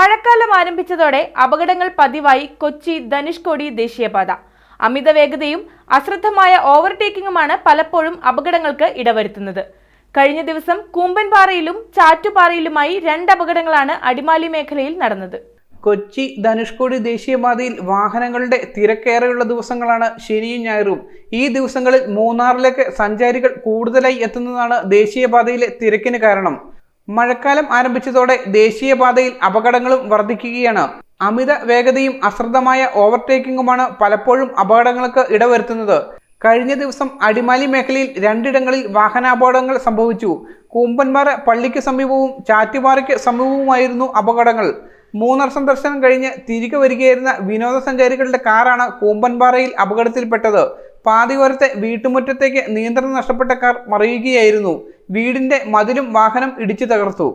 മഴക്കാലം ആരംഭിച്ചതോടെ അപകടങ്ങൾ പതിവായി കൊച്ചി ധനുഷ്കോടി ദേശീയപാത. അമിത വേഗതയും അശ്രദ്ധമായ ഓവർടേക്കിംഗുമാണ് പലപ്പോഴും അപകടങ്ങൾക്ക് ഇടവരുത്തുന്നത്. കഴിഞ്ഞ ദിവസം കൂമ്പൻപാറയിലും ചാറ്റുപാറയിലുമായി രണ്ട് അപകടങ്ങളാണ് അടിമാലി മേഖലയിൽ നടന്നത്. കൊച്ചി ധനുഷ്കോടി ദേശീയപാതയിൽ വാഹനങ്ങളുടെ തിരക്കേറെയുള്ള ദിവസങ്ങളാണ് ശനിയും ഞായറും. ഈ ദിവസങ്ങളിൽ മൂന്നാറിലേക്ക് സഞ്ചാരികൾ കൂടുതലായി എത്തുന്നതാണ് ദേശീയപാതയിലെ തിരക്കിന് കാരണം. മഴക്കാലം ആരംഭിച്ചതോടെ ദേശീയപാതയിൽ അപകടങ്ങളും വർദ്ധിക്കുകയാണ്. അമിത വേഗതയും അശ്രദ്ധമായ ഓവർടേക്കിംഗുമാണ് പലപ്പോഴും അപകടങ്ങൾക്ക് ഇടവരുത്തുന്നത്. കഴിഞ്ഞ ദിവസം അടിമാലി മേഖലയിൽ രണ്ടിടങ്ങളിൽ വാഹനാപകടങ്ങൾ സംഭവിച്ചു. കൂമ്പന്മാറ പള്ളിക്ക് സമീപവും ചാറ്റുപാറയ്ക്ക് സമീപവുമായിരുന്നു അപകടങ്ങൾ. മൂന്നാർ സന്ദർശനം കഴിഞ്ഞ് തിരികെ വരികയായിരുന്ന വിനോദസഞ്ചാരികളുടെ കാറാണ് കൂമ്പൻപാറയിൽ അപകടത്തിൽപ്പെട്ടത്. പാതിയോരത്തെ വീട്ടുമുറ്റത്തേക്ക് നിയന്ത്രണം നഷ്ടപ്പെട്ട കാർ മറിയുകയായിരുന്നു. വീടിന്റെ മതിലും വാഹനം ഇടിച്ചു തകർത്തു.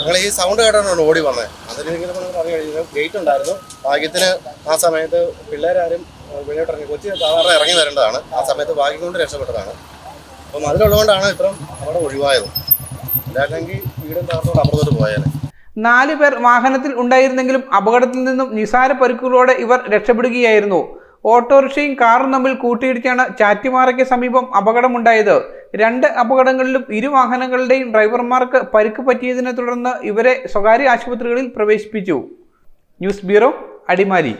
ഞങ്ങൾ ഈ സൗണ്ട് കേട്ടാണ് ഓടി വന്നത് ഇങ്ങനെ ഗേറ്റ് ഉണ്ടായിരുന്നു. ഭാഗ്യത്തിന് ആ സമയത്ത് പിള്ളേരാരും വെളിയോട്ട് ഇറങ്ങി കൊച്ചി സാധാരണ ഇറങ്ങി വരേണ്ടതാണ്. ആ സമയത്ത് ഭാഗ്യം കൊണ്ട് രക്ഷപ്പെട്ടതാണ്. അപ്പം അതിലുള്ളതുകൊണ്ടാണ് ഇത്ര അവിടെ ഒഴിവായത്. ഇല്ലാല്ലെങ്കിൽ വീടും തകർത്തോട് അപ്പുറത്തോട്ട് പോയാലേ നാല് പേർ വാഹനത്തിൽ ഉണ്ടായിരുന്നെങ്കിലും അപകടത്തിൽ നിന്നും നിസാര പരിക്കുകളോടെ ഇവർ രക്ഷപ്പെടുകയായിരുന്നു. ഓട്ടോറിക്ഷയും കാറും തമ്മിൽ കൂട്ടിയിടിച്ചാണ് ചാറ്റിമാറയ്ക്ക് സമീപം അപകടമുണ്ടായത്. രണ്ട് അപകടങ്ങളിലും ഇരു വാഹനങ്ങളുടെയും ഡ്രൈവർമാർക്ക് പരിക്ക് പറ്റിയതിനെ തുടർന്ന് ഇവരെ സ്വകാര്യ ആശുപത്രികളിൽ പ്രവേശിപ്പിച്ചു. News bureau Adimali.